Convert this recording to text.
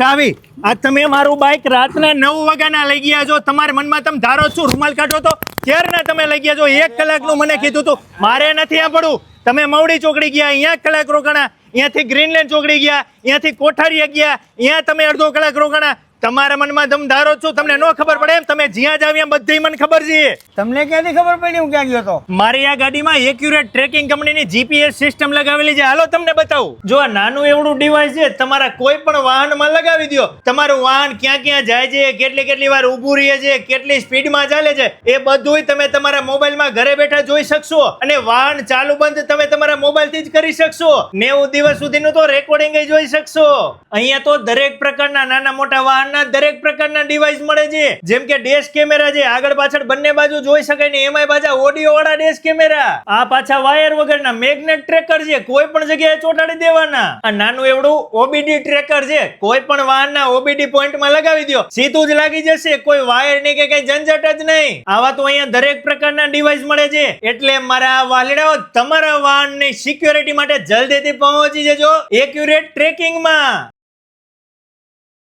ચાવી આ તમે મારું બાઇક રાતના નવ વાગ્યાના લઈ ગયા છો. તમારા મનમાં તમે ધારો છો, રૂમાલ કાઢો તો ક્યારના તમે લઈ ગયા છો? એક કલાકનું મને કીધું હતું મારે નથી આ પડવું તમે મવડી ચોકડી ગયા, અહીંયા કલાક રોકાણા. અહીંયાથી ગ્રીનલેન્ડ ચોકડી ગયા, અહીંયાથી કોઠારીયા ગયા. અહીંયા તમે અડધો કલાક રોકાણા. તમારા મનમાં તમે ધારો છો તમને ન ખબર પડે એમ તમે જ્યાં જાવ એમ બધી મને ખબર છે. તમને ક્યાંથી ખબર પડી હું ક્યાં ગયો તો? મારી આ ગાડીમાં એક્યુરેટ ટ્રેકિંગ કંપનીની જીપીએસ સિસ્ટમ લગાવેલી છે. હાલો તમને બતાવું. જો આ નાનું એવડું ડિવાઇસ છે તમારા કોઈ પણ વાહનમાં લગાવી દો તમારું વાહન ક્યાં ક્યાં જાય છે કેટલી કેટલી વાર ઊભું રહે છે કેટલી સ્પીડમાં ચાલે છે એ બધુંય તમે તમારા મોબાઈલમાં ઘરે બેઠા જોઈ શકશો. અને વાહન ચાલુ બંધ તમે મોબાઈલથી જ કરી શકશો. નેવું દિવસ સુધીનું તો રેકોર્ડિંગ જોઈ શકશો. અહીંયા તો દરેક પ્રકારના નાના મોટા વાહનના દરેક પ્રકારના ડિવાઇસ મળે છે. જેમ કે ડેશ કેમેરા છે. આગળ પાછળ બંને બાજુ જોઈ શકાય ને એમાંય પાછા ઓડિયો વાળા ડેશ કેમેરા આ પાછા વાયર વગરના મેગ્નેટ ટ્રેકર છે. કોઈ પણ જગ્યાએ ચોટાડી દેવાના. આ નાનું એવડું ઓબીડી ટ્રેકર છે. કોઈ પણ વાહનના ઓબીડી પોઈન્ટમાં લગાવી દો સીધું જ લાગી જશે. કોઈ વાયરની કે કઈ ઝંઝટ જ નહીં. આવા તો અહીંયા દરેક પ્રકારના ડિવાઇસ મળે છે. એટલે મારા વાલીડાઓ, તમારા વાહનની સિક્યોરિટી માટે જલ્દીથી પહોંચી જજો. એક્યુરેટ ટ્રેકિંગમાં